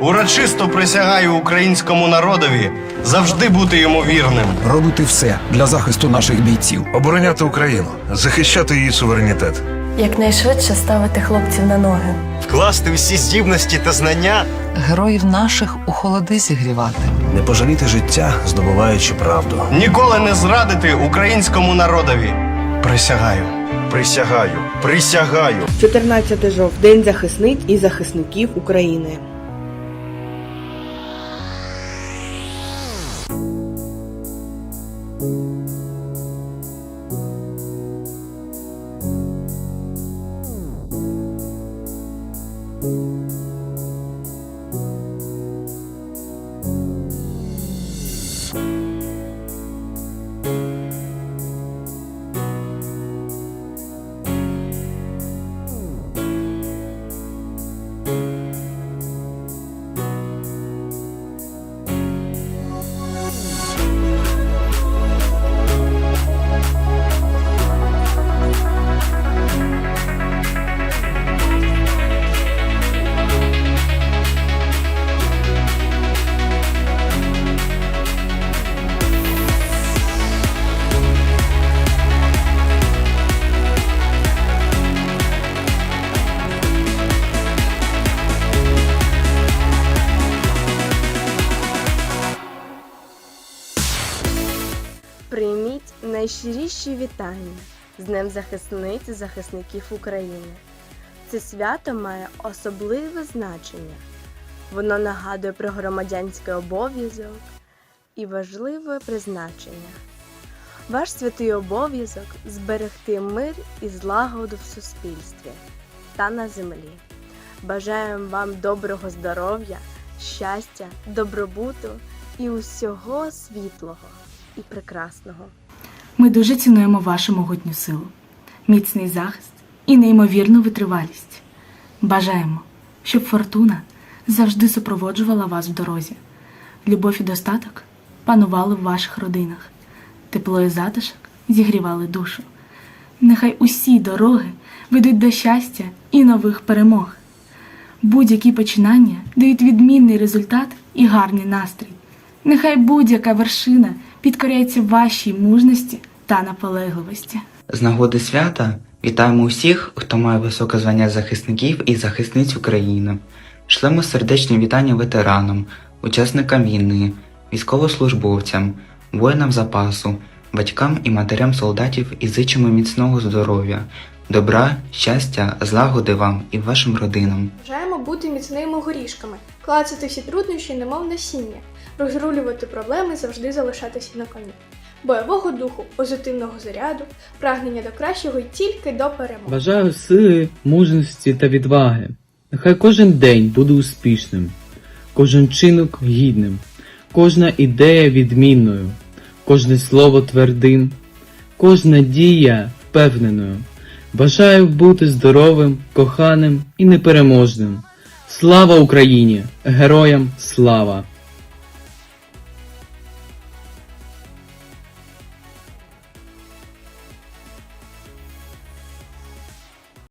Урочисто присягаю українському народові завжди бути йому вірним. робити все для захисту наших бійців. Обороняти Україну, захищати її суверенітет. Якнайшвидше ставити хлопців на ноги. Вкласти всі здібності та знання. Героїв наших у холоди зігрівати. не пожаліти життя, здобуваючи правду. Ніколи не зрадити українському народові. Присягаю. Присягаю, присягаю. 14 жов День захисниць і захисників України. Прийміть найщиріші вітання з Днем захисниць і захисників України. Це свято має особливе значення. Воно нагадує про громадянський обов'язок і важливе призначення. Ваш святий обов'язок зберегти мир і злагоду в суспільстві та на землі. Бажаємо вам доброго здоров'я, щастя, добробуту і усього світлого і прекрасного. Ми дуже цінуємо вашу могутню силу, міцний захист і неймовірну витривалість. Бажаємо, щоб фортуна завжди супроводжувала вас в дорозі. Любов і достаток панували в ваших родинах, тепло і затишок зігрівали душу. Нехай усі дороги ведуть до щастя і нових перемог. Будь-які починання дають відмінний результат і гарний настрій. Нехай будь-яка вершина підкоряється вашій мужності та наполегливості. З нагоди свята вітаємо усіх, хто має високе звання захисників і захисниць України. Шлемо сердечні вітання ветеранам, учасникам війни, військовослужбовцям, воїнам запасу, батькам і матерям солдатів і зичимо міцного здоров'я, добра, щастя, злагоди вам і вашим родинам. Бажаємо бути міцними горішками, клацати всі труднощі, немов насіння, розрулювати проблеми, завжди залишатися на коні. Бойового духу, позитивного заряду, прагнення до кращого і тільки до перемоги. Бажаю сили, мужності та відваги. Нехай кожен день буде успішним, кожен чинок гідним, кожна ідея відмінною, кожне слово твердим, кожна дія впевненою. Бажаю бути здоровим, коханим і непереможним. Слава Україні! Героям слава!